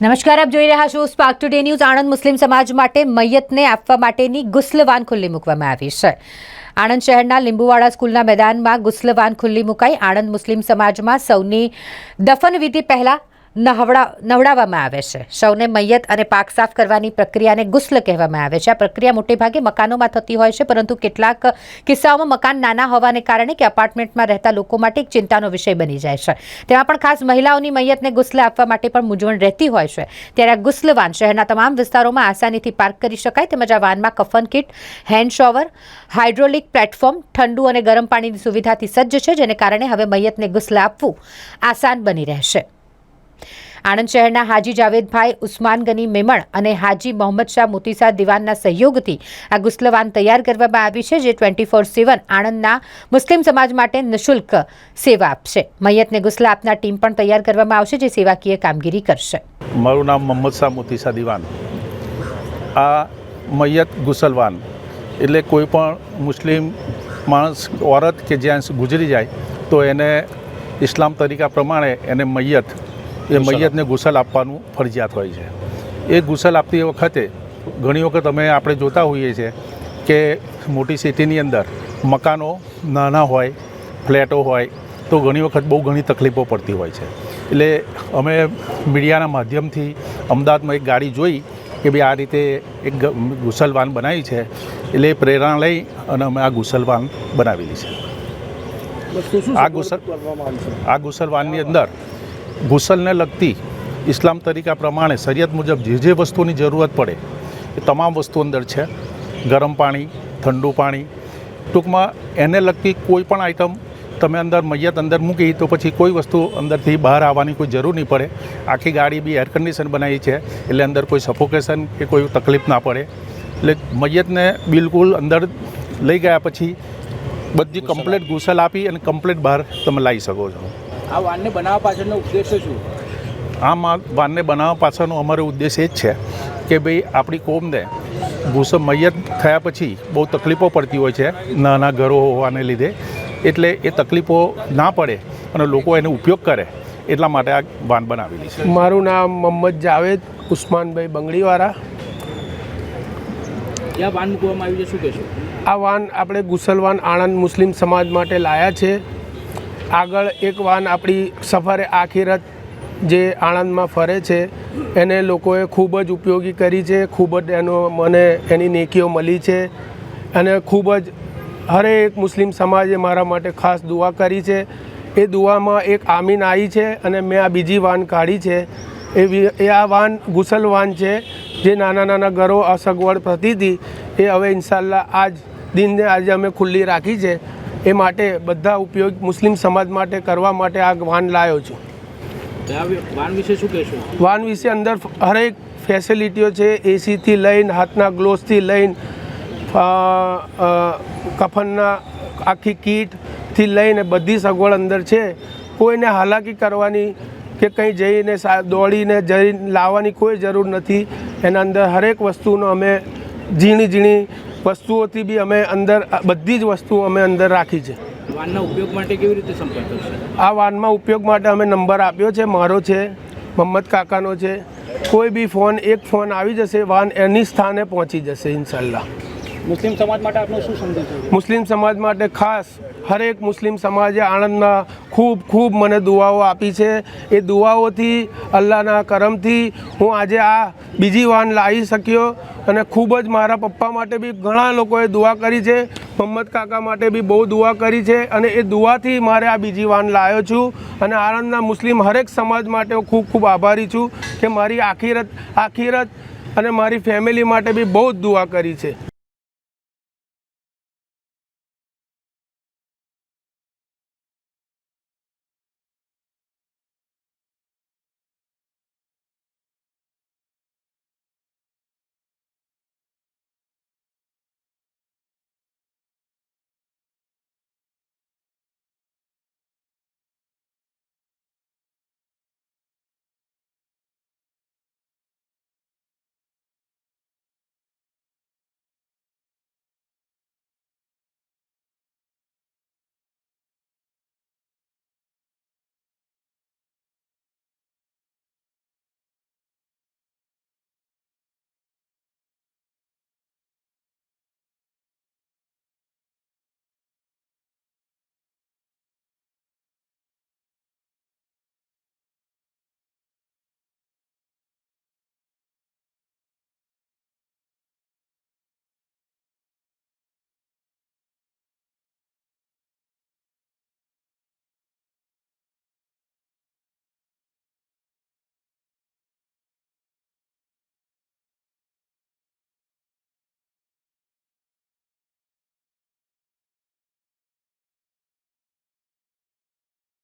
નમસ્કાર, આપ જોઈ રહ્યા છો Spark Today News Anand Muslim સમાજ માટે મૈયતને આપવા માટેની ગુસ્લવાન ખુલ્લી મૂકવામાં આવી છે. આણંદ શહેરના લીંબુવાડા સ્કૂલના મેદાનમાં ગુસ્લવાન ખુલ્લી મુકાઈ આણંદ મુસ્લિમ સમાજમાં સૌની દફન વિધિ પહેલા નહવડા, નવડાવવામાં આવે છે. સૌને મૈયત અને પાક સાફ કરવાની પ્રક્રિયાને ગુસ્લ કહેવામાં આવે છે. આ પ્રક્રિયા મોટેભાગે મકાનોમાં થતી હોય છે, પરંતુ કેટલાક કિસ્સાઓમાં મકાન નાના હોવાને કારણે કે અપાર્ટમેન્ટમાં રહેતા લોકો માટે એક ચિંતાનો વિષય બની જાય છે. તેમાં પણ ખાસ મહિલાઓની મૈયતને ગુસ્લ આપવા માટે પણ મૂંઝવણ રહેતી હોય છે. ત્યારે આ ગુસ્લ વાન શહેરના તમામ વિસ્તારોમાં આસાનીથી પાર્ક કરી શકાય તેમજ આ વાનમાં કફન kit, hand shower, hydraulic platform, ઠંડુ અને ગરમ પાણીની સુવિધાથી સજ્જ છે, જેને કારણે હવે મૈયતને ગુસ્લ આપવું આસાન બની રહેશે. આણંદ શહેરના હાજી જાવેદભાઈ ઉસ્માન ગની મેમણ અને હાજી મોહમ્મદ શાહ મોતીસા દિવાનના સહયોગથી આ ગુસ્લવાન તૈયાર કરવામાં આવી છે, જે ટ્વેન્ટી ફોર સેવન આણંદના મુસ્લિમ સમાજ માટે નિઃશુલ્ક સેવા આપશે. મૈયતને ગુસ્લા આપનાર ટીમ પણ તૈયાર કરવામાં આવશે, જે સેવાકીય કામગીરી કરશે. મારું નામ મોહમ્મદ શાહ મોતીસા દિવાન. આ મૈયત ગુસલવાન એટલે કોઈ પણ મુસ્લિમ માણસ ઓરત કે જ્યાં ગુજરી જાય, તો એને ઇસ્લામ તરીકા પ્રમાણે એને મૈયત એ મૈયતને ગુસલ આપવાનું ફરજિયાત હોય છે. એ ગુસલ આપતી વખતે ઘણી વખત અમે આપણે જોતા હોઈએ છીએ કે મોટી સિટીની અંદર મકાનો નાના હોય ફ્લેટો હોય તો ઘણી વખત બહુ ઘણી તકલીફો પડતી હોય છે. એટલે અમે મીડિયાના માધ્યમથી અમદાવાદમાં એક ગાડી જોઈ કે ભાઈ આ રીતે એક ગુસલવાન બનાવી છે. એટલે એ પ્રેરણા લઈ અને અમે આ ગુસલવાન બનાવેલી છે. આ ગુસલ આ ગુસલવાનની અંદર ગુસલને લગતી ઇસ્લામ તરીકા પ્રમાણે શરિયત મુજબ જે જે વસ્તુની જરૂરત પડે એ તમામ વસ્તુ અંદર છે. ગરમ પાણી ઠંડુ પાણી. ટૂંકમાં એને લગતી કોઈ પણ આઇટમ તમે અંદર મૈયત અંદર મૂકી તો પછી કોઈ વસ્તુ અંદરથી બહાર આવવાની કોઈ જરૂર નહીં પડે. આખી ગાડી બી એર કન્ડિશન બનાવી છે એટલે અંદર કોઈ સફોકેશન કે કોઈ તકલીફ ના પડે. એટલે મૈયતને બિલકુલ અંદર લઈ ગયા પછી બધી કમ્પ્લેટ ગુસલ આપી અને કમ્પ્લેટ બહાર તમે લાવી શકો છો. આ વાનને બનાવવા પાછળનો ઉદ્દેશ શું? આ વાનને બનાવવા પાછળનો અમારો ઉદ્દેશ એ જ છે કે ભાઈ આપણી કોમને ભૂસમ મૈયત થયા પછી બહુ તકલીફો પડતી હોય છે નાના ઘરો હોવાને લીધે. એટલે એ તકલીફો ના પડે અને લોકો એનો ઉપયોગ કરે એટલા માટે આ વાન બનાવેલી છે. મારું નામ મોહમ્મદ જાવેદ ઉસ્માનભાઈ બંગડીવાળા. આ વાન મૂકવામાં આવ્યું છે શું કહેશો? આ વાન આપણે ગુસલવાન આણંદ મુસ્લિમ સમાજ માટે લાયા છે. આગળ એક વાન આપણી સફરે આખીરત જે આણંદમાં ફરે છે, એને લોકોએ ખૂબ જ ઉપયોગી કરી છે, ખૂબ જ એનો મને એની નેકીઓ મળી છે અને ખૂબ જ હરેક મુસ્લિમ સમાજે મારા માટે ખાસ દુઆ કરી છે. એ દુઆમાં એક આમીન આવી છે અને મેં આ બીજી વાન કાઢી છે. એ એ આ વાન ગુસલ વાન છે જે નાના નાના ઘરો અસગવડ થતી હતી એ હવે ઇન્શાલ્લાહ આજ દિનને આજે અમે ખુલ્લી રાખી છે. એ માટે બધા ઉપયોગ મુસ્લિમ સમાજ માટે કરવા માટે આ વાન લાવ્યો છું. વાન વિશે શું કહેશો? વાન વિશે અંદર હરેક ફેસિલિટીઓ છે એસીથી લઈને હાથના ગ્લોવ્સથી લઈને કફનના આખી કીટથી લઈને બધી સગવડ અંદર છે. કોઈને હાલાકી કરવાની કે કંઈ જઈને સા- દોડીને જઈ લાવવાની કોઈ જરૂર નથી. એના અંદર હરેક વસ્તુનો અમે ઝીણી ઝીણી વસ્તુઓથી બી અમે અંદર બધી જ વસ્તુઓ અમે અંદર રાખી છે. વાનના ઉપયોગ માટે કેવી રીતે સંપર્ક કરશે આ વાનમાં ઉપયોગ માટે અમે નંબર આપ્યો છે મારો છે મહમ્મદ કાકાનો છે. કોઈ બી ફોન એક ફોન આવી જશે વાન એની સ્થાને પહોંચી જશે ઇન્શાલ્લાહ મુસ્લિમ સમાજ માટે આપનો શું સંદેશ મુસ્લિમ સમાજ માટે ખાસ હરેક મુસ્લિમ સમાજે આણંદના ખૂબ ખૂબ મને દુઆઓ આપી છે. એ દુઆઓથી, અલ્લાહના કરમથી હું આજે આ બીજી વાન લાવી શક્યો અને ખૂબ જ મારા પપ્પા માટે બી ઘણા લોકોએ દુઆ કરી છે. મમ્મદ કાકા માટે બી બહુ દુઆ કરી છે અને એ દુઆથી મારે આ બીજી વાન લાવ્યો છું. અને આણંદના મુસ્લિમ હરેક સમાજ માટે હું ખૂબ ખૂબ આભારી છું કે મારી આખીરત આખીરત અને મારી ફેમિલી માટે બી બહુ જ દુઆ કરી છે.